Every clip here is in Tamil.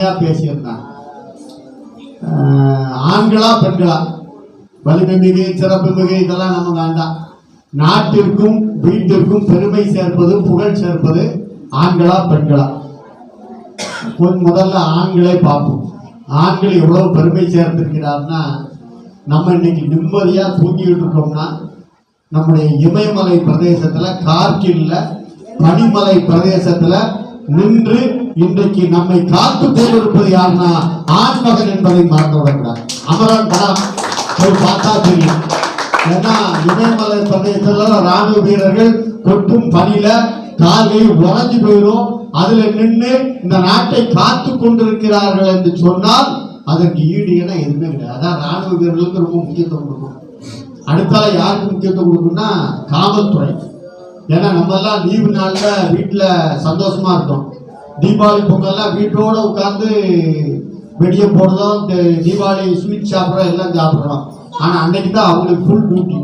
பேசியிருந்தாங்க ஆண்களா பெண்களா? வலிமை மிகு சிறப்பு மிகு இதெல்லாம் நம்ம வேண்டாம் நாட்டிற்கும் வீட்டிற்கும் பெருமை சேர்ப்பது புகழ் சேர்ப்பது ஆண்களா பெண்களா? முதல்ல ஆண்களே பார்ப்போம். ஆண்கள் எவ்வளவு பெருமை சேர்த்திருக்கிறார்னா நம்ம இன்னைக்கு நிம்மதியா தூங்கிட்டு இருக்கோம்னா நம்முடைய இமயமலை பிரதேசத்துல கார்கில்ல பனிமலை பிரதேசத்துல நின்று இன்றைக்கு நம்மை காத்து கொண்டிருப்பது யாருன்னா ஆண்மகன் என்பதை மறந்து விடக்கூடாது. அமரன் படம் ஒரு பார்த்தா தெரியும். ஏன்னா இமயமலை பிரதேசத்துல ராணுவ வீரர்கள் கொட்டும் பனியில காலை உறைஞ்சு போயிடும். அதுல நின்று இந்த நாட்டை காத்து கொண்டிருக்கிறார்கள் என்று சொன்னால் அதற்கு ஈடு என எதுவுமே கிடையாது. அதான் ராணுவ வீரர்களுக்கு ரொம்ப முக்கியத்துவம் கொடுக்கும். அடுத்தால யாருக்கு முக்கியத்துவம் கொடுக்கும்னா காவல்துறை. ஏன்னா நம்ம எல்லாம் லீவு நாள்ல வீட்டுல சந்தோஷமா இருக்கோம். தீபாவளி பொங்கல்லாம் வீட்டோட உட்கார்ந்து வெடியை போடுறோம் இந்த தீபாவளி ஸ்வீட் சாப்பிட்றோம் எல்லாம் சாப்பிட்றோம். ஆனால் அன்னைக்கு தான் அவங்களுக்கு ஃபுல் டியூட்டி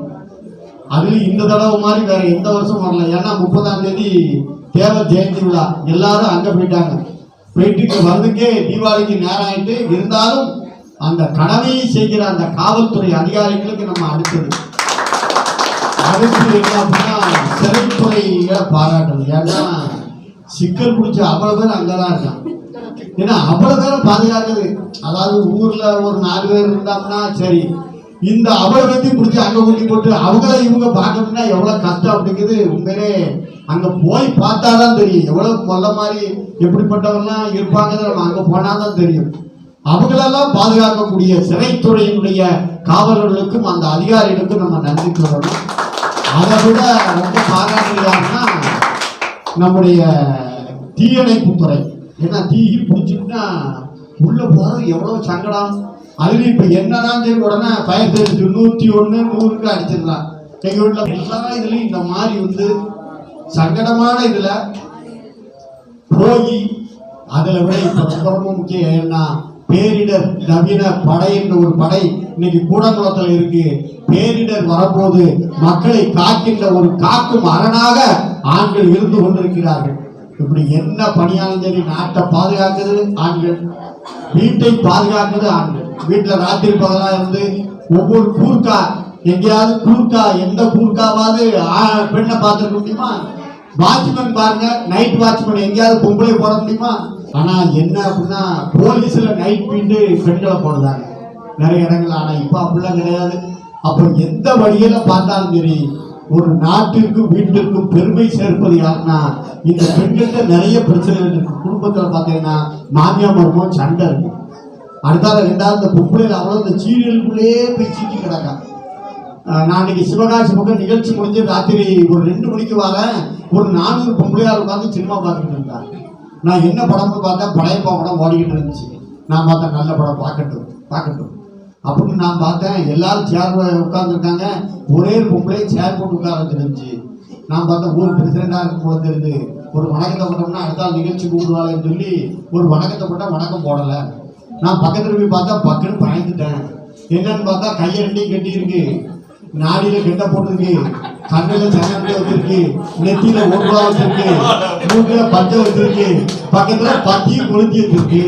அதுலேயும் இந்த தடவை மாதிரி வேற எந்த வருஷம் வரல. ஏன்னா முப்பதாம் தேதி தேவ ஜெயந்தி விழா. எல்லாரும் அங்கே போயிட்டாங்க. போயிட்டு வந்துக்கே தீபாவளிக்கு நேரம் ஆயிட்டு இருந்தாலும் அந்த கடமையை செய்கிற அந்த காவல்துறை அதிகாரிகளுக்கு நம்ம அடுத்தது. அடுத்து என்ன அப்படின்னா சிறைத்துறையில பாராட்டணும். ஏன்னா சிக்கல் பிடிச்ச அவ்வளவு பேர் அங்கதான் இருக்கான். ஏன்னா அவ்வளவு பேரை பாதுகாக்குது அதாவது ஊர்ல ஒரு நாலு பேர் இருந்தாங்கன்னா சரி இந்த அவ்வளவு பேர்த்தையும் பிடிச்சி அங்க ஊட்டி போட்டு அவங்கள இவங்க பார்க்கணும்னா எவ்வளவு கஷ்டம் அப்படிங்கிறது உண்மையிலே அங்க போய் பார்த்தாதான் தெரியும். எவ்வளவு கொல்ல மாதிரி எப்படிப்பட்டவங்கலாம் இருப்பாங்கிறது நம்ம அங்க போனாதான் தெரியும். அவங்களெல்லாம் பாதுகாக்கக்கூடிய சிறைத்துறையினுடைய காவலர்களுக்கும் அந்த அதிகாரிகளுக்கும் நம்ம நன்றி சொல்லணும் அதை விட ரொம்ப பாராட்டுகிறாருன்னா நம்முடைய தீயணைப்புத்துறை ஏன்னா தீயி பிடிச்சிட்டுனா உள்ள போறது எவ்வளவு சங்கடம். அதுல இப்ப என்னதான் சரி உடனே ஃபயர் சர்வீஸ் நூத்தி ஒண்ணு நூறுக்கு அடிச்சிடலாம் எங்க வீட்டுல எல்லா இதுலயும் இந்த மாதிரி வந்து சங்கடமான இதுல போய் அதுல விட இப்ப ரொம்ப ரொம்ப முக்கியம் என்ன பேரிடர் நவீன படை என்ற ஒரு படை இன்னைக்கு கூடங்குளத்துல இருக்கு. பேரிடர் வரும்போது மக்களை காக்கின்ற ஒரு காக்கும் அரணாக ஆண்கள் இருந்து கொண்டிருக்கிறார்கள். இப்படி என்ன பணியாலும் சரி நாட்டை பாதுகாக்கிறது? ஆண்கள். வீட்டை பாதுகாக்கிறது ஆண்கள். வீட்டில் ராத்திரி பகலா இருந்து ஒவ்வொரு கூர்க்கா எங்கேயாவது கூர்க்கா எந்த கூர்க்காவது பெண்ணை பார்த்துருக்க முடியுமா? வாட்ச்மேன் பாருங்க நைட் வாட்ச்மேன் எங்கேயாவது பொம்பளை போட முடியுமா? ஆனா என்ன அப்படின்னா போலீஸ்ல நைட் பீட்டு பெண்களை போடுறாங்க. நிறைய இடங்கள் ஆனா இப்ப அப்படிலாம் கிடையாது. அப்போ எந்த வழியில பார்த்தாலும் சரி ஒரு நாட்டிற்கும் வீட்டிற்கும் பெருமை சேர்ப்பது யாருன்னா இந்த பெண்கிட்ட நிறைய பிரச்சனைகள் இருக்கு. குடும்பத்தில் பார்த்தீங்கன்னா மாமியா மருமம் சண்டை இருக்கு. அடுத்தால ரெண்டாவது இந்த பொம்பளையில் அவ்வளோ இந்த சீரியலுக்குள்ளேயே போய் சீக்கி கிடக்கா. நான் இன்னைக்கு சிவகாசி பக்கம் நிகழ்ச்சி முடிஞ்சு ராத்திரி ஒரு ரெண்டு மணிக்கு வரேன் ஒரு நானூறு பொம்பளையார் உட்காந்து சினிமா பார்த்துட்டு இருந்தாங்க நான் என்ன படம்னு பார்த்தா பழைய படம் ஓடிக்கிட்டு இருந்துச்சு. நான் பார்த்தேன் நல்ல படம் பார்க்கட்டும் பார்க்கட்டும். அப்படின்னு நான் பார்த்தேன். எல்லாரும் சேர் உட்காந்துருக்காங்க ஒரே பொம்பளை சேர் போட்டு உட்கார தெரிஞ்சு நான் பார்த்தேன் ஊர் பிரசிடண்டா இருக்கும் போல தெரிஞ்சு ஒரு வணக்கத்தை போட்டோம்னா அடுத்த நிகழ்ச்சி கூடுவாளேன்னு சொல்லி ஒரு வணக்கத்தை போட்டா வணக்கம் போடலை. நான் பக்கத்துல போய் பார்த்தா பக்குன்னு பயந்துட்டேன். என்னன்னு பார்த்தா கையை ரெண்டையும் கட்டி இருக்கு நாடியில கெட்ட போட்டிருக்கு. கண்ணில சங்கத்தை வச்சிருக்கு. நெத்தியில ஒன்றா வச்சிருக்கு. மூக்கில பச்சை வச்சிருக்கு. பக்கத்துல பத்தியும் கொளுத்தி வச்சிருக்கு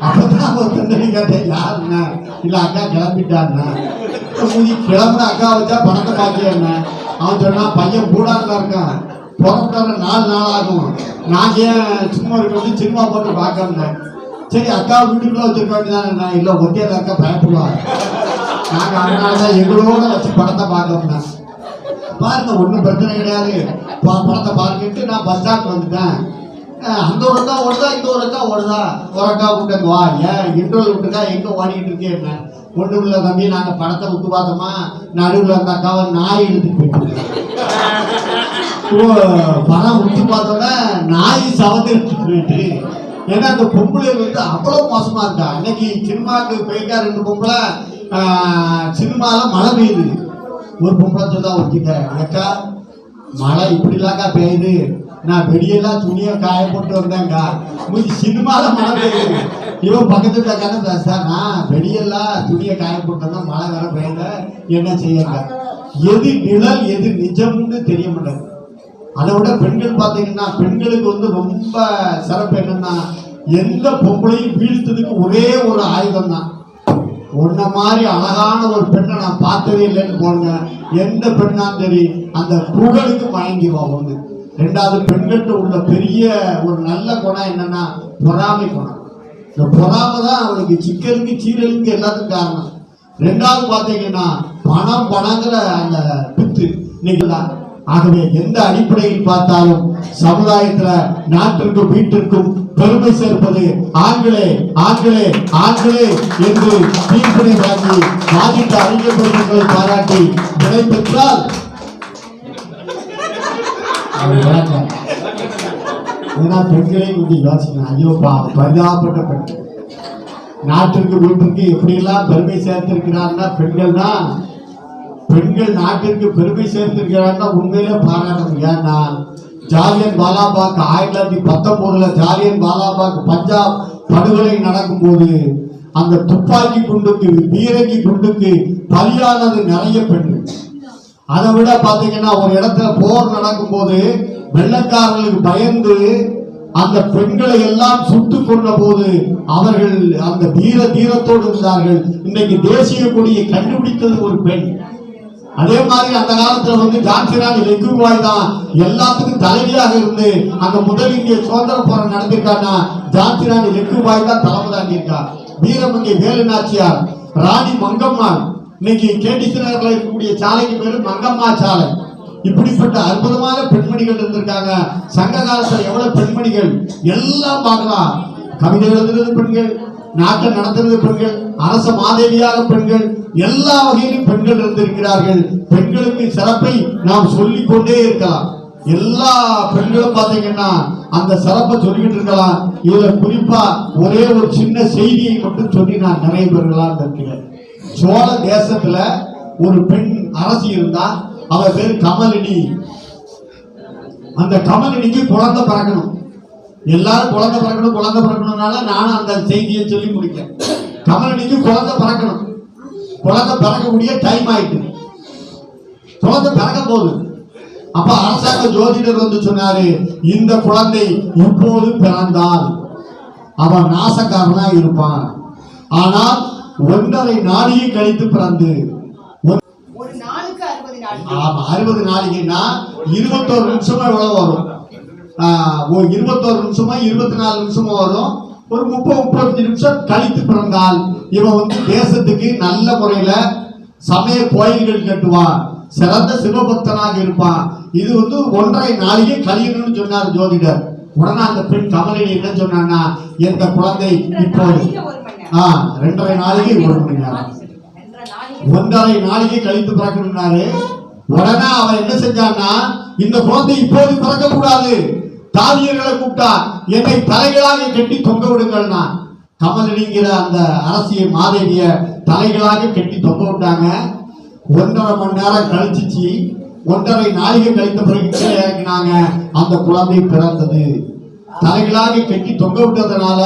அப்பதான் ஒரு தண்டனை கேட்டேன் யாருன்னா இல்ல அக்கா கிளம்பிட்டான்னா மூஞ்சி கிளம்புற அக்கா வச்சா பணத்தை பாக்கியா அவன் சொன்னான் பையன் கூடாதுல இருக்கான் பிறக்கிற நாலு நாள் ஆகும் நான் ஏன் சும்மா இருக்கிறது சினிமா போட்டு பார்க்கறேன் சரி அக்கா வீட்டுக்குள்ள வச்சிருக்க வேண்டியதானே நான் இல்ல ஒட்டியால அக்கா பயப்படுவாங்க நாங்க அதனாலதான் எங்களோட வச்சு படத்தை பார்க்கறோம் பாருங்க ஒன்றும் பிரச்சனை கிடையாது. பா- படத்தை பார்த்துட்டு நான் பஸ் ஸ்டாண்ட் வந்துட்டேன். அந்த ஒரு அக்கா ஓடுதா இந்த ஒரு அக்கா ஓடுதா? ஒரு அக்கா விட்டு வா. ஏன் இன்டர்வல் விட்டுக்கா எங்க ஓடிக்கிட்டு இருக்கே என்ன? ஒன்றும் இல்லை தம்பி நாங்கள் படத்தை விட்டு பார்த்தோமா? நடுவில் அந்த அக்காவை நாய் எடுத்துட்டு போயிட்டு ஓ, படம் விட்டு பார்த்தோன்னா நாய் சவந்து எடுத்துட்டு போயிட்டு. ஏன்னா அந்த பொம்பளை வந்து அவ்வளோ மோசமாக இருந்தா அன்னைக்கு சினிமாவுக்கு போயிருக்கா ரெண்டு பொம்பளை. சினிமாவில் மழை பெய்யுது. ஒரு பொம்பளை சொல்லா ஒத்திக்க அக்கா மழை இப்படிலாக்கா பெய்யுது. நான் வெளியெல்லாம் துணியை காய போட்டு வந்தேங்க மூஞ்சி சினிமால மழை பெய்யுது. இவன் பக்கத்துல இருக்கான்னு பேச நான் வெளியெல்லாம் துணியை காய போட்டு வந்தா மழை வேற பெய்யுத என்ன செய்யுங்க எது நிழல் எது நிஜம்னு தெரிய மாட்டாது அதை விட பெண்கள் பார்த்தீங்கன்னா பெண்களுக்கு வந்து ரொம்ப சிறப்பு என்னன்னா எந்த பொம்பளையும் வீழ்த்ததுக்கு ஒரே ஒரு ஆயுதம் தான் உன்ன மாதிரி அழகான ஒரு பெண்ணை நான் பார்த்ததே இல்லைன்னு போனேன் எந்த பெண்ணாலும் தெரியும். அந்த புகழுக்கு மயங்கிவா ஒண்ணு ரெண்டாவது பெண்கள்கிட்ட உள்ள பெரிய ஒரு நல்ல குணம் என்னன்னா பொறாமை குணம். இந்த பொறாமை தான் அவளுக்கு சிக்கலுக்கு சீரலுக்கு எல்லாத்துக்கும் காரணம். ரெண்டாவது பார்த்தீங்கன்னா பணம் பணங்கிற அந்த பித்து இன்னைக்குதான் ஆகவே எந்த அடிப்படையில் பார்த்தாலும் சமுதாயத்துல நாட்டிற்கும் வீட்டிற்கும் பெருமை சேர்ப்பது ஆண்களே ஆண்களே ஆண்களே என்று தீர்ப்பினை வாங்கி வாதிட்ட அறிஞர் பெருமக்களை பாராட்டி விடை பெற்றால் அது ஏன்னா பெண்களே கொஞ்சம் யோசிக்கணும் ஐயோ பா பரிதாபப்பட்ட பெண்கள் நாட்டிற்கு வீட்டிற்கு எப்படியெல்லாம் பெருமை சேர்த்திருக்கிறார்னா பெண்கள் தான் பெண்கள் நாட்டிற்கு பெருமை சேர்த்திருக்கிறார்னா உண்மையிலே பாராட்டணும். ஏன்னா ஜாலியன் வாலாபாக் ஆயிரத்தி தொள்ளாயிரத்தி பத்தொன்பதுல ஜாலியன் வாலாபாக் பஞ்சாப் படுகொலை நடக்கும்போது அந்த துப்பாக்கி குண்டுக்கு பீரங்கி குண்டுக்கு பலியானது நிறைய பெண்கள் அதை விட பாத்தீங்கன்னா ஒரு இடத்துல போர் நடக்கும்போது வெள்ளக்காரர்களுக்கு பயந்து அந்த பெண்களை எல்லாம் சுட்டு கொண்ட போது அவர்கள் அந்த தீர தீரத்தோடு இருந்தார்கள். இன்னைக்கு தேசிய கொடியை கண்டுபிடித்தது ஒரு பெண். அதே மாதிரி அந்த காலத்துல வந்து ஜான்சிராணி லெக்குவாய் தான் எல்லாத்துக்கும் தலைவியாக இருந்து அந்த முதல் இந்திய சுதந்திர போராட்டம் நடந்திருக்காருன்னா ஜான்சிராணி லெக்குவாய் தான் தலைமை தாண்டியிருக்கார் வீரமங்கை வேலு நாச்சியார் ராணி மங்கம்மாள் இன்னைக்கு கேடிசி நகர்ல இருக்கக்கூடிய சாலைக்கு பேரு மங்கம்மா சாலை. இப்படிப்பட்ட அற்புதமான பெண்மணிகள் இருந்திருக்காங்க. சங்க காலத்துல எவ்வளவு பெண்மணிகள்? எல்லாம் பார்க்கலாம். கவிதை எழுதுறது பெண்கள் நாட்டை நடத்துறது பெண்கள் அரச மாதேவியாக பெண்கள் எல்லா வகையிலும் பெண்கள் இருந்திருக்கிறார்கள். பெண்களுக்கு சிறப்பை நாம் சொல்லிக் கொண்டே இருக்கலாம். எல்லா பெண்களும் பாத்தீங்கன்னா அந்த சிறப்பை சொல்லிக்கிட்டு இருக்கலாம். இதுல குறிப்பா ஒரே ஒரு சின்ன செய்தியை மட்டும் சொல்லி நான் நிறைய பெறலாம்னு இருக்கிறேன் சோழ தேசத்துல ஒரு பெண் அரசி இருந்தா அவ பேர் கமலினி. அந்த கமலினிக்கு குழந்தை பிறக்கணும். எல்லாரும் குழந்தை பிறக்கணும் குழந்தை பிறக்கணும்னால நானும் அந்த செய்தியை சொல்லி முடிக்கிறேன் கமலினிக்கு குழந்தை பிறக்கணும். குழந்தை பிறக்கக்கூடிய டைம் ஆயிட்டு. குழந்தை பிறக்க போகுது அப்ப அரசாங்க ஜோதிடர் வந்து சொன்னாரு இந்த குழந்தை இப்போது பிறந்தால் அவன் நாசக்காரனா இருப்பான். ஆனால் ஒன்றரை நாளையை கழித்து பிறந்து. ஒரு நாளுக்கு அறுபது நாள். ஆமா அறுபது நாளைக்குன்னா இருபத்தோரு நிமிஷமா எவ்வளவு வரும்? இருபத்தோரு நிமிஷமா இருபத்தி நாலு நிமிஷமா வரும். ஒரு முப்பது முப்பத்தஞ்சு நிமிஷம் கழித்து பிறந்தால் இவன் வந்து தேசத்துக்கு நல்ல முறையில சமய கோயில்கள் கட்டுவான். சிறந்த சிவபக்தனாக இருப்பான். இது வந்து ஒன்றரை நாளைக்கு கழியணும்னு சொன்னார் ஜோதிடர். உடனே அந்த பெண் கமலினி என்ன சொன்னான்னா எந்த குழந்தை இப்போது நாளைக்கு ஒரு மணி நேரம். ஆ ரெண்டரை நாளைக்கு ஒரு மணி நேரம். ஒன்றரை நாளைக்கு கழித்து பிறக்கணும்னாரு உடனே அவன் என்ன செஞ்சான்னா இந்த குழந்தை இப்போது பிறக்க கூடாது தாதியர்களை கூப்பிட்டா என்னை தலைகளாக கட்டி தொங்க விடுங்கள்னா. கமலினிங்கிற அந்த அரசியல் மாதேவிய தலைகளாக கட்டி தொங்க விட்டாங்க. ஒன்றரை மணி நேரம் கழிச்சிச்சு. ஒன்றரை நாளிகை கழித்த பிறகு கீழே அந்த குழந்தை பிறந்தது. தலைகளாக கட்டி தொங்க விட்டதுனால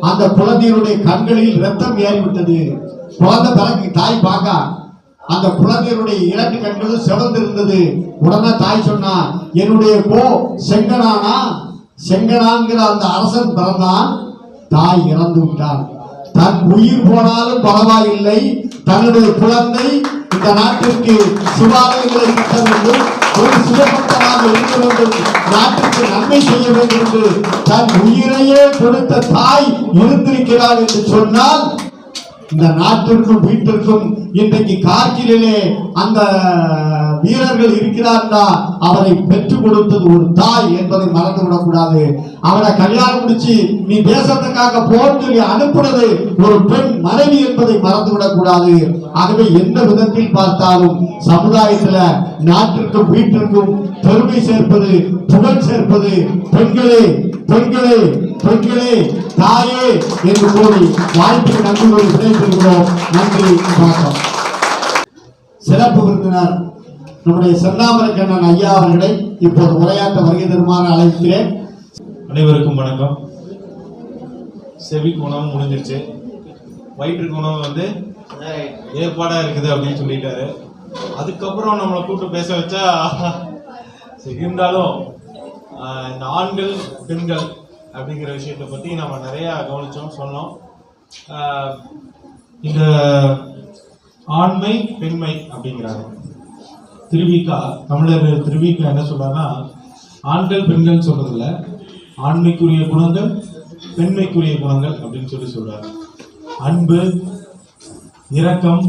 அந்த குழந்தையினுடைய கண்களில் ரத்தம் ஏறிவிட்டது. குழந்தை பிறகு தாய் பார்க்க அந்த குழந்தையினுடைய இரண்டு கண்களும் சிவந்து இருந்தது உடனே தாய் சொன்னா என்னுடைய கோ செங்கனானா? செங்கனான்கிற அந்த அரசன் பிறந்தான். தாய் இறந்து விட்டான் தன் உயிர் போனாலும் பரவாயில்லை. தன்னுடைய குழந்தை இந்த நாட்டிற்கு சிவாலயங்களை கட்ட வேண்டும். ஒரு சிவபக்தனாக இருக்க வேண்டும். நாட்டுக்கு நன்மை செய்ய வேண்டும் என்று தன் உயிரையே கொடுத்த தாய் இருந்திருக்கிறார் என்று சொன்னால் இந்த நாட்டிற்கும் வீட்டிற்கும் இன்றைக்கு கார்கிலே அந்த வீரர்கள் இருக்கிறார்களா? அவனை பெற்றுக் கொடுத்தது ஒரு தாய் என்பதை மறந்து விடக்கூடாது அவனை கல்யாணம் முடிச்சு நீ தேசத்துக்காக போன்னு சொல்லி அனுப்புனது ஒரு பெண் மனைவி என்பதை மறந்து விடக்கூடாது ஆகவே எந்த விதத்தில் பார்த்தாலும் சமுதாயத்துல நாட்டிற்கும் வீட்டிற்கும் பெருமை சேர்ப்பது புகழ் சேர்ப்பது பெண்களே பெண்களே பெண்களே தாயே என்று கூறி வாய்ப்புக்கு நன்றி கூறி விடைபெறுகிறோம். நன்றி வணக்கம். சிறப்பு விருந்தினர் நம்முடைய செந்தாமரை கண்ணன் ஐயா அவர்களை இப்போது உரையாற்ற வருகை தருமாறு அழைக்கிறேன். அனைவருக்கும் வணக்கம். செவி குணம் முடிஞ்சிருச்சு. வயிற்று குணம் வந்து ஏற்பாடா இருக்குது அப்படின்னு சொல்லிட்டாரு. அதுக்கப்புறம் நம்மளை கூப்பிட்டு பேச வச்சா சரி, இருந்தாலும் இந்த ஆண்கள் பெண்கள் அப்படிங்கிற விஷயத்தை பற்றி நம்ம நிறையா கவனித்தோம் சொன்னோம். இந்த ஆண்மை பெண்மை அப்படிங்கிறாங்க. திருவிக்கா தமிழர் திருவிக்கா என்ன சொல்றாங்கன்னா ஆண்கள் பெண்கள் சொல்றதில்ல. ஆண்மைக்குரிய குணங்கள் பெண்மைக்குரிய குணங்கள் அப்படின்னு சொல்லி சொல்றாரு அன்பு இரக்கம்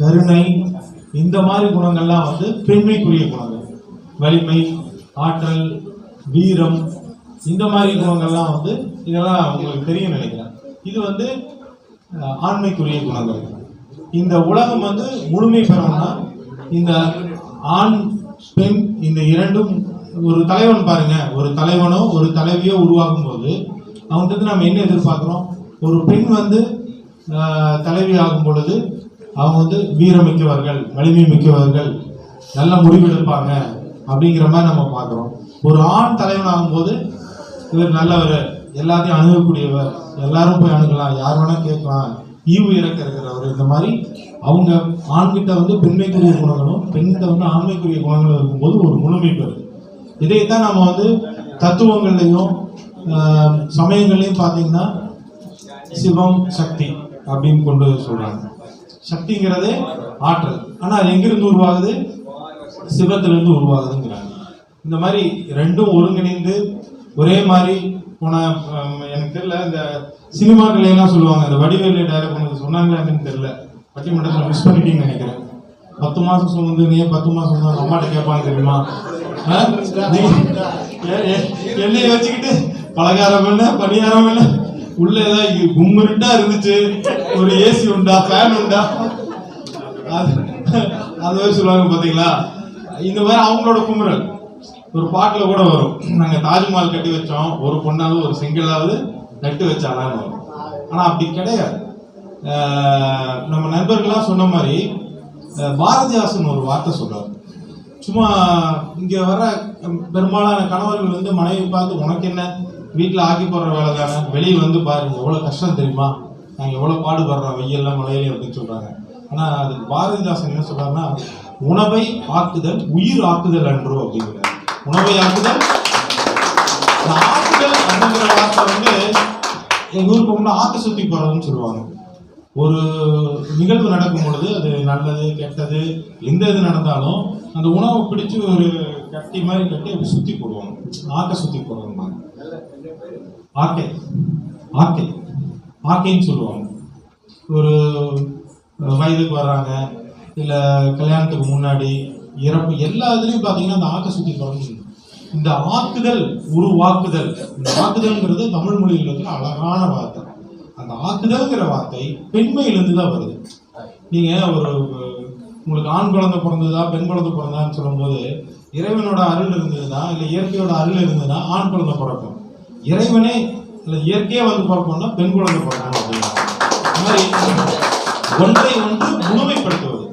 கருணை இந்த மாதிரி குணங்கள்லாம் வந்து பெண்மைக்குரிய குணங்கள். வலிமை ஆற்றல் வீரம் இந்த மாதிரி குணங்கள்லாம் வந்து இதெல்லாம் உங்களுக்கு தெரியும் நினைக்கிறேன். இது வந்து ஆண்மைக்குரிய குணங்கள். இந்த உலகம் வந்து முழுமை பெறணும்னா இந்த ஆண் பெண் இந்த இரண்டும் ஒரு தலைவன் பாருங்க. ஒரு தலைவனோ ஒரு தலைவியோ உருவாகும் போது அவங்ககிட்ட நம்ம என்ன எதிர்பார்க்குறோம்? ஒரு பெண் வந்து தலைவி ஆகும் பொழுது அவங்க வந்து வீரமிக்கவர்கள் வலிமை மிக்கவர்கள் நல்ல முடிவெடுப்பாங்க அப்படிங்கிற மாதிரி நம்ம பார்க்குறோம். ஒரு ஆண் தலைவன் ஆகும்போது இவர் நல்லவர் எல்லாத்தையும் அணுகக்கூடியவர் எல்லாரும் போய் அணுகலாம் யார் வேணால் கேட்கலாம் ஈவு இறக்க இருக்கிறவர் இந்த மாதிரி அவங்க ஆண்கிட்ட வந்து பெண்மைக்குரிய குணங்களும் பெண்கிட்ட வந்து ஆண்மைக்குரிய குணங்களும் இருக்கும்போது ஒரு முழுமை பெறுது இதைத்தான் நம்ம வந்து தத்துவங்கள்லையும் சமயங்கள்லையும் பார்த்தீங்கன்னா சிவம் சக்தி அப்படின்னு கொண்டு சொல்றாங்க. சக்திங்கிறதே ஆற்றல். ஆனால் அது எங்கிருந்து உருவாகுது? சிவத்திலிருந்து உருவாகுதுங்கிறாங்க. இந்த மாதிரி ரெண்டும் ஒருங்கிணைந்து ஒரே மாதிரி போன எனக்கு தெரியல இந்த சினிமாக்கள் எல்லாம் சொல்லுவாங்க இந்த வடிவேலு டைரக்ட் பண்ணது சொன்னாங்களா தெரியல. பட்டிமன்றத்தில் மிஸ் பண்ணிட்டீங்கன்னு நினைக்கிறேன். பத்து மாதம் சுமந்து நீ பத்து மாதம் தான் அம்மாட்ட கேட்பாங்க தெரியுமா? ஏ- எண்ணெயை வச்சுக்கிட்டு பலகாரம் என்ன பணியாரம் என்ன உள்ள ஏதாவது கும்மிருட்டா இருந்துச்சு. ஒரு ஏசி உண்டா ஃபேன் உண்டா? அது அது மாதிரி சொல்லுவாங்க பார்த்தீங்களா இந்த மாதிரி அவங்களோட குமுறல். ஒரு பாட்டில் கூட வரும். நாங்கள் தாஜ்மஹால் கட்டி வச்சோம். ஒரு பொண்ணாவது ஒரு செங்கலாவது நட்டு வச்சாலான்னு வரும். ஆனால் அப்படி கிடையாது. நம்ம நண்பர்கள்லாம் சொன்ன மாதிரி பாரதிதாசன் ஒரு வார்த்தை சொல்கிறார் சும்மா இங்கே வர பெரும்பாலான கணவர்கள் வந்து மனைவி பார்த்து உனக்கு என்ன? வீட்டில் ஆக்கி போடுற வேலை தானே? வெளியே வந்து பாருங்க எவ்வளோ கஷ்டம் தெரியுமா? நாங்கள் எவ்வளோ பாடுபடுறோம் வெயில்ல மழையில அப்படின்னு சொல்கிறாங்க ஆனால் அதுக்கு பாரதிதாசன் என்ன சொல்கிறாருன்னா உணவை ஆக்குதல் உயிர் ஆக்குதல் அன்றோ அப்படிங்கிறார். உணவை ஆக்குதல் ஆக்குதல் அப்படிங்கிற வார்த்தை வந்து எங்கள் ஊருக்கு வந்து ஆக்க சுற்றி போகிறதுன்னு சொல்லுவாங்க. ஒரு நிகழ்வு நடக்கும் பொழுது அது நல்லது கெட்டது எந்த இது நடந்தாலும் அந்த உணவை பிடிச்சு ஒரு கட்டி மாதிரி கட்டி அப்படி சுத்தி போடுவாங்க. ஆக்க சுத்தி போடுவாங்க ஆக்கை. ஆக்கை. ஆக்கைன்னு சொல்லுவாங்க. ஒரு வயதுக்கு வர்றாங்க இல்லை கல்யாணத்துக்கு முன்னாடி இறப்பு எல்லா இதுலையும் பார்த்தீங்கன்னா அந்த ஆக்க சுத்தி போடுறது இந்த ஆக்குதல் உருவாக்குதல். இந்த ஆக்குதல்ங்கிறது தமிழ் மொழியில் இருக்கிற அழகான வார்த்தை. அந்த ஆக்குதல்ங்கிற வார்த்தை பெண்மையிலிருந்து தான் வருது. நீங்க ஒரு உங்களுக்கு ஆண் குழந்தை பிறந்ததா பெண் குழந்தை பிறந்தான்னு சொல்லும்போது இறைவனோட அருள் இருந்ததுன்னா இல்லை இயற்கையோட அருள் இருந்ததுன்னா ஆண் குழந்தை பிறக்கும். இறைவனே இல்லை இயற்கையே வந்து பிறக்கணும்னா பெண் குழந்தை பிறக்கணும் அப்படின்னா. மாதிரி ஒன்றை ஒன்று முழுமைப்படுத்துவது.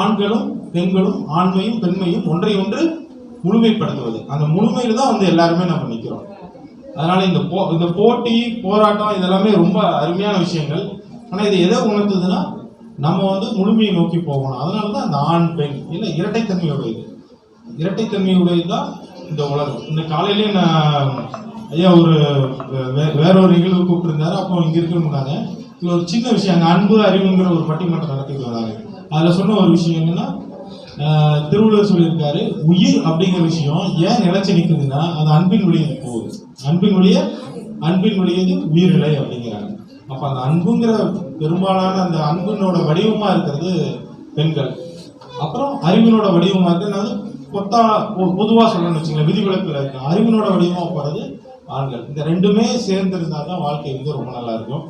ஆண்களும் பெண்களும் ஆண்மையும் பெண்மையும் ஒன்றை ஒன்று முழுமைப்படுத்துவது. அந்த முழுமையில தான் வந்து எல்லாருமே நம்ம நிற்கிறோம் அதனால இந்த போ இந்த போட்டி போராட்டம் இதெல்லாமே ரொம்ப அருமையான விஷயங்கள். ஆனால் இது எதை உணர்த்துதுன்னா நம்ம வந்து முழுமையை நோக்கி போகணும். அதனால தான் அந்த ஆண் பெண் இல்லை இரட்டைத்தன்மையுடையது. இரட்டைத்தன்மையுடையது தான் இந்த உலகம். இந்த காலையிலேயே நான் ஐயா ஒரு வே- வேற ஒரு நிகழ்வு கூப்பிட்டுருந்தாரு. அப்போ இங்கே இருக்குன்னாங்க இது ஒரு சின்ன விஷயம் அங்கே அன்பு அறிவுங்கிற ஒரு பட்டிமன்றம் நடத்திட்டு வராங்க அதில் சொன்ன ஒரு விஷயம் என்னன்னா திருவள்ளுவர் சொல்லியிருக்காரு உயிர் அப்படிங்கிற விஷயம் ஏன் நிலைச்சு நிற்குதுன்னா அது அன்பின் வழியது போகுது. அன்பின் வழிய அன்பின் வழியது உயிரிழை அப்படிங்கிறாங்க. அப்ப அந்த அன்புங்கிற பெரும்பாலான அந்த அன்பினோட வடிவமா இருக்கிறது பெண்கள். அப்புறம் அறிவினோட வடிவமா இருக்கிறது கொத்தா பொத்தா பொ- சொல்லணும்னு வச்சுங்களேன் விதிவிலக்கில் இருக்கு அறிவினோட வடிவமாக போகிறது ஆண்கள். இந்த ரெண்டுமே சேர்ந்து இருந்தால் தான் வாழ்க்கை வந்து ரொம்ப நல்லா இருக்கும்.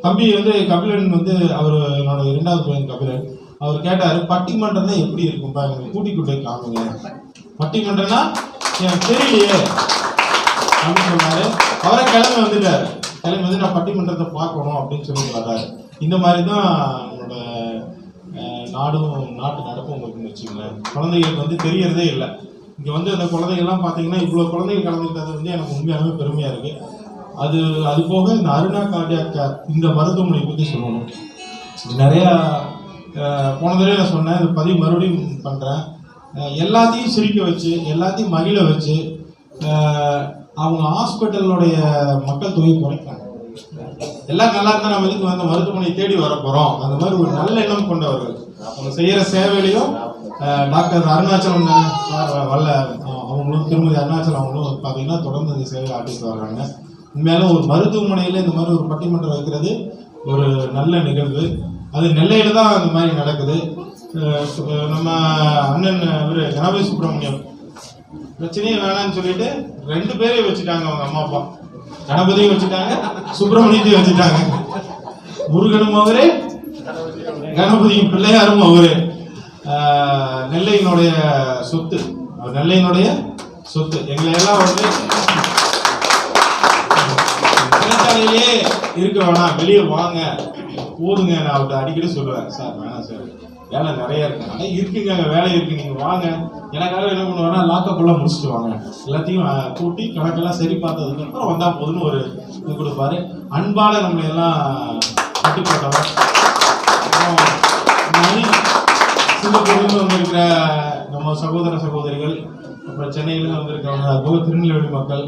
தம்பி வந்து கபிலன் வந்து அவர் என்னோட இரண்டாவது பையன் கபிலன். அவர் கேட்டாரு பட்டிமன்றம்னா எப்படி இருக்கும் பாருங்க கூட்டி கொண்டு போய் காமிங்க பட்டிமன்றம்னா எனக்கு தெரியலையே. அப்படின்னு சொன்னாரு. அவரை கிளம்பி வந்துட்டாரு. கிளம்பி வந்து நான் பட்டிமன்றத்தை பார்க்கணும் அப்படின்னு சொல்லி வர்றாரு. இந்த மாதிரி தான் நம்மளோட நாடும் நாட்டு நடப்பும் உங்களுக்கு வச்சுங்களேன் குழந்தைகளுக்கு வந்து தெரியறதே இல்லை. இங்கே வந்து அந்த குழந்தைகள்லாம் பார்த்தீங்கன்னா இவ்வளோ குழந்தைகள் கலந்துக்கிட்டது வந்து எனக்கு உண்மையாகவே பெருமையாக இருக்குது அது அது போக இந்த அருணா கார்டியாக் இந்த மருத்துவமனை பற்றி சொல்லணும். நிறையா போன தடவை நான் சொன்னேன் இந்த பதிவு மறுபடியும் பண்ணுறேன் எல்லாத்தையும் சிரிக்க வச்சு எல்லாத்தையும் மகிழ வச்சு அவங்க ஹாஸ்பிட்டலுடைய மக்கள் தொகை குறைக்கிறாங்க. எல்லாம் நல்லா இருந்தா நம்ம இதுக்கு வந்து மருத்துவமனை தேடி வர போகிறோம் அந்த மாதிரி ஒரு நல்ல எண்ணம் கொண்டவர்கள். அவங்க செய்கிற சேவையிலையும் டாக்டர் அருணாச்சலம் வல்ல அவங்களும் திருமதி அருணாச்சலம் அவங்களும் பார்த்தீங்கன்னா தொடர்ந்து இந்த சேவை ஆட்டிட்டு வர்றாங்க. உண்மையாலும் ஒரு மருத்துவமனையில் இந்த மாதிரி ஒரு பட்டிமன்றம் வைக்கிறது ஒரு நல்ல நிகழ்வு. அது நெல்லையில தான் அந்த மாதிரி நடக்குது. நம்ம அண்ணன் இவரு கணபதி சுப்பிரமணியம். பிரச்சனையே வேணாம்னு சொல்லிட்டு ரெண்டு பேரையும் வச்சுட்டாங்க அவங்க அம்மா அப்பா. கணபதியும் வச்சுட்டாங்க சுப்பிரமணியத்தையும் வச்சுட்டாங்க. முருகனும் அவரே கணபதியும் பிள்ளையாரும் அவரே. நெல்லையினுடைய சொத்து. நெல்லையினுடைய சொத்து. எங்களை எல்லாம் வந்து இருக்க வேணாம். வெளியே வாங்க. போதுங்க நான் அவர்கிட்ட அடிக்கடி சொல்லுவேன். சார் வேணாம் சார். வேலை நிறைய இருக்கு. ஆனால் இருக்குங்க. வேலை இருக்கு. நீங்க வாங்க. எனக்காக என்ன பண்ணுவேன்னா லாக்கப் எல்லாம் முடிச்சுட்டு வாங்க. எல்லாத்தையும் கூட்டி கணக்கெல்லாம் சரி பார்த்ததுக்கு அப்புறம் வந்தா போதுன்னு ஒரு இது கொடுப்பாரு. அன்பால நம்மளை எல்லாம் கட்டுப்பட்டவர் அப்புறம் மணி சிங்கப்பூர்லேருந்து வந்திருக்கிற நம்ம சகோதர சகோதரிகள் அப்புறம் சென்னையிலேருந்து வந்திருக்கிறவங்க அதுபோக திருநெல்வேலி மக்கள்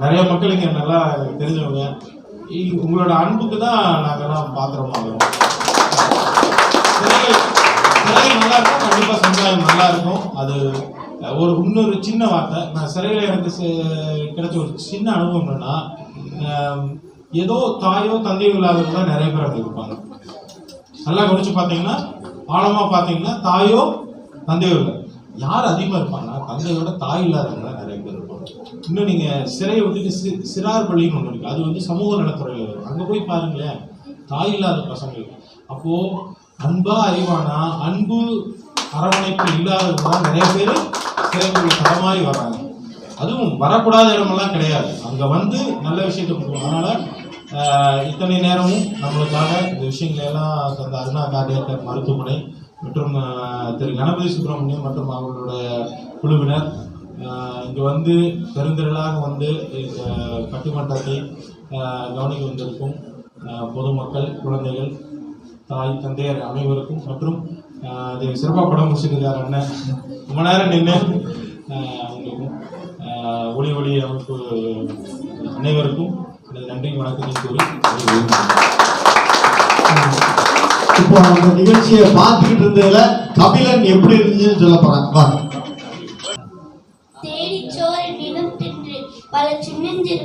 நிறைய மக்கள் இங்கே நல்லா தெரிஞ்சவங்க உங்களோட அன்புக்கு தான் நாங்கெல்லாம் பாத்திரமாகிறோம் சிறைகள் சிறைகள் நல்லா இருக்கும். கண்டிப்பாக சமுதாயம் நல்லா இருக்கும். அது ஒரு இன்னொரு சின்ன வார்த்தை. நான் சிறையில் எனக்கு கிடைச்ச ஒரு சின்ன அனுபவம் என்னன்னா ஏதோ தாயோ தந்தையோ இல்லாதவங்க தான் நிறைய பேர் அங்கே இருப்பாங்க. நல்லா குடிச்சு பார்த்தீங்கன்னா ஆழமாக பார்த்தீங்கன்னா தாயோ தந்தையோ இல்லை. யார் அதிகமாக இருப்பாங்கன்னா தந்தையோட தாய் இல்லாதவங்க தான் நிறைய பேர் இருப்பாங்க இன்னும் நீங்கள் சிறையை விட்டுட்டு சி சிறார் பள்ளின்னு ஒன்று இருக்குது அது வந்து சமூக நலத்துறையில் வரும். அங்கே போய் பாருங்களேன். தாய் இல்லாத பசங்கள் அப்போது அன்பா அறிவானா? அன்பு அரவணைப்பு இல்லாததுதான் நிறைய பேர் சிறைக்குள்ள தரமாறி வர்றாங்க அதுவும் வரக்கூடாத இடமெல்லாம் கிடையாது. அங்கே வந்து நல்ல விஷயத்தை கொடுக்கணும். அதனால் இத்தனை நேரமும் நம்மளுக்காக இந்த விஷயங்களை எல்லாம் தந்த அருணா கார்டியாக்கர் மருத்துவமனை மற்றும் திரு கணபதி சுப்பிரமணியம் மற்றும் அவர்களுடைய குழுவினர் இங்கே வந்து பெருந்திரளாக வந்து கட்டுமன்றத்தை கவனிக்க வந்திருக்கும் பொதுமக்கள் குழந்தைகள் தாய் தந்தையர் அனைவருக்கும் மற்றும் அதை சிறப்பாக படம் முடிச்சிருக்கார் அண்ணன். ரொம்ப நேரம் நின்று அவங்களுக்கும் ஒளி ஒளி அமைப்பு அனைவருக்கும் எனது நன்றி வணக்கத்தை கூறி இப்போ அந்த நிகழ்ச்சியை பார்த்துக்கிட்டு இருந்ததுல கபிலன் எப்படி இருந்துச்சுன்னு சொல்ல போறாங்க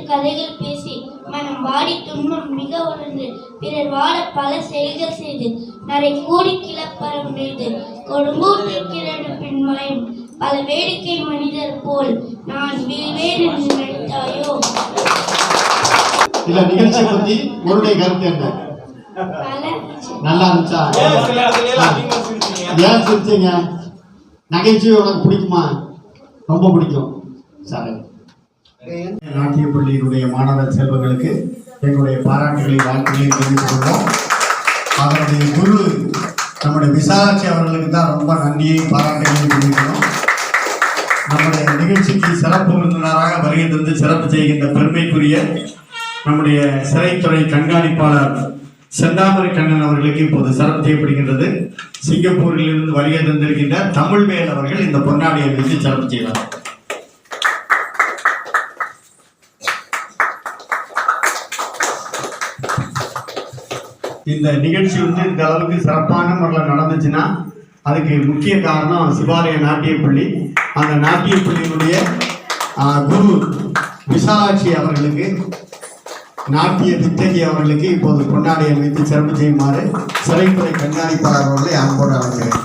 கதைகள் பேசி மனம் வாடி துன்பம் மிக உணர்ந்து பிறர் வாழ பல செயல்கள் செய்து நரை கூடி கிளப்பரம் மீது கொடுங்கூற்றில் கிரடு பின்மயம் பல வேடிக்கை மனிதர் போல் நான் வீழ்வேன் என்று நினைத்தாயோ? இல்ல நிகழ்ச்சியை பத்தி உங்களுடைய கருத்து என்ன? நல்லா இருந்துச்சா? ஏன் சிரிச்சீங்க? நகைச்சுவை உனக்கு பிடிக்குமா? ரொம்ப பிடிக்கும். சரி. நாட்டிய பள்ளியினுடைய மாணவர் செல்வங்களுக்கு எங்களுடைய பாராட்டுகளை வாழ்த்துக்களை தெரிவித்துக் கொள்வோம். அதனுடைய குரு நம்முடைய விசாலாட்சி அவர்களுக்கு தான் ரொம்ப நன்றியை பாராட்டுகளை தெரிவிக்கிறோம் நம்முடைய நிகழ்ச்சிக்கு சிறப்பு விருந்தினராக வருகை தந்து சிறப்பு செய்கின்ற பெருமைக்குரிய நம்முடைய சிறைத்துறை கண்காணிப்பாளர் செந்தாமரை கண்ணன் அவர்களுக்கு இப்போது சிறப்பு செய்யப்படுகின்றது. சிங்கப்பூரிலிருந்து வருகை தந்திருக்கின்ற தமிழ்வேல் அவர்கள் இந்த பொன்னாடியை வைத்து சிறப்பு செய்வார். இந்த நிகழ்ச்சி வந்து இந்த அளவுக்கு சிறப்பான முறையில் நடந்துச்சுன்னா அதுக்கு முக்கிய காரணம் சிவாலய நாட்டியப்பள்ளி அந்த நாட்டியப்பள்ளியினுடைய குரு விசாலாட்சி அவர்களுக்கு நாட்டிய வித்தகி அவர்களுக்கு இப்போது பொன்னாடையை வைத்து சிறப்பு செய்யுமாறு சிறைத்துறை கண்காணிப்பாளர் அவர்களை அன்போடு அழைக்கிறேன்.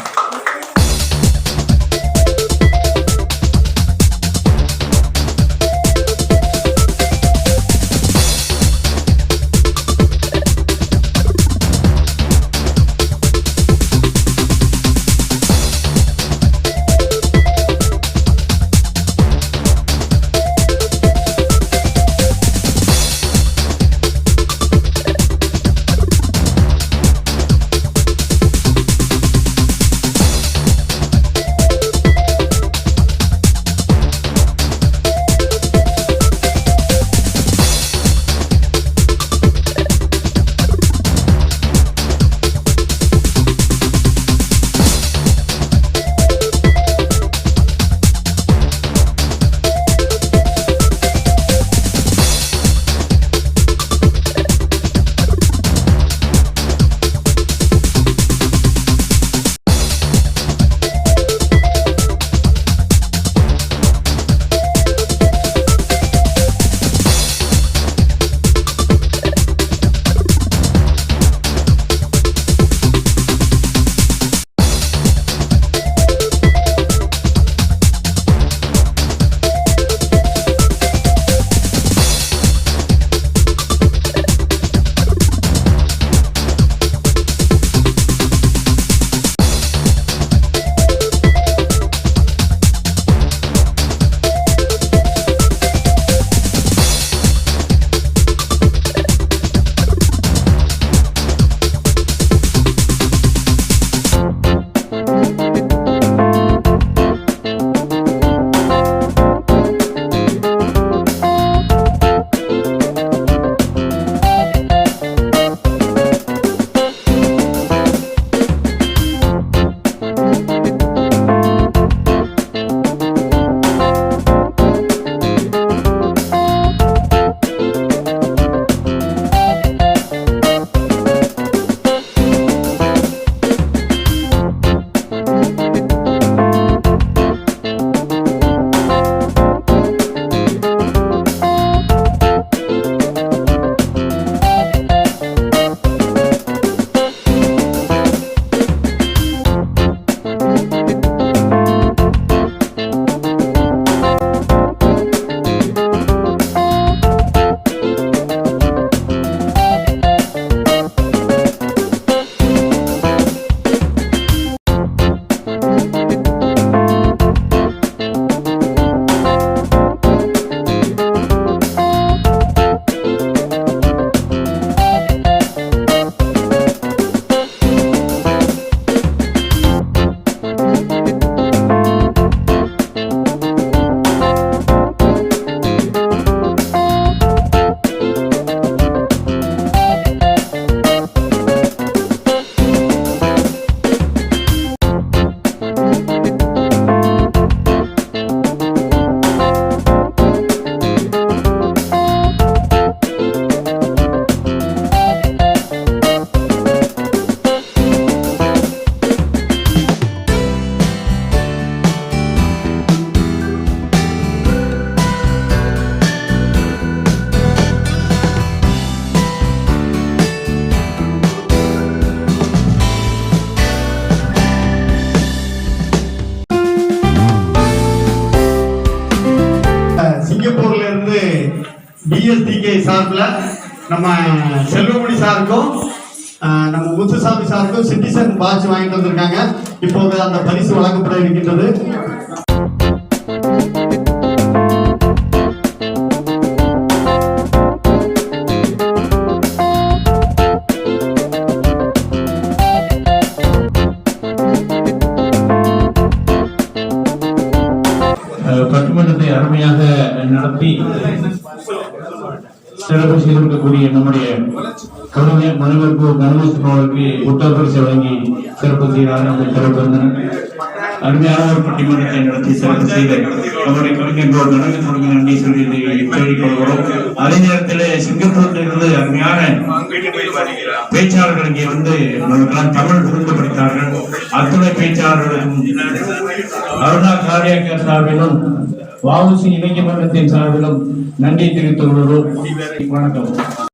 செல்வமணி சாருக்கும் நம்ம முத்துசாமி சாருக்கும் சிட்டிசன் வாட்ச் வாங்கிட்டு வந்திருக்காங்க. இப்போது அந்த பரிசு வழங்கப்பட இருக்கின்றது. சிறப்பு செய்திருக்கக்கூடிய நம்முடைய கருணை மனுவிற்கு கு கணேசன் பரிசு வழங்கி சிறப்பு செய்கிறார் சிறப்பு அருமையான ஒரு பட்டிமன்றத்தை நடத்தி சிறப்பு செய்த நம்முடைய நன்றி சொல்லி சொல்லிக் கொள்கிறோம் அதே நேரத்தில் இருந்து அருமையான பேச்சாளர்கள் இங்கே வந்து நமக்கெல்லாம் தமிழ் புரிந்து படித்தார்கள். அத்துணை பேச்சாளர்களுக்கும் அருணா காரியாக்கர் சார்பிலும் வாவுசி இளைஞர் மன்றத்தின் சார்பிலும் நன்றி தெரிவித்துக் கொள்கிறோம். வணக்கம்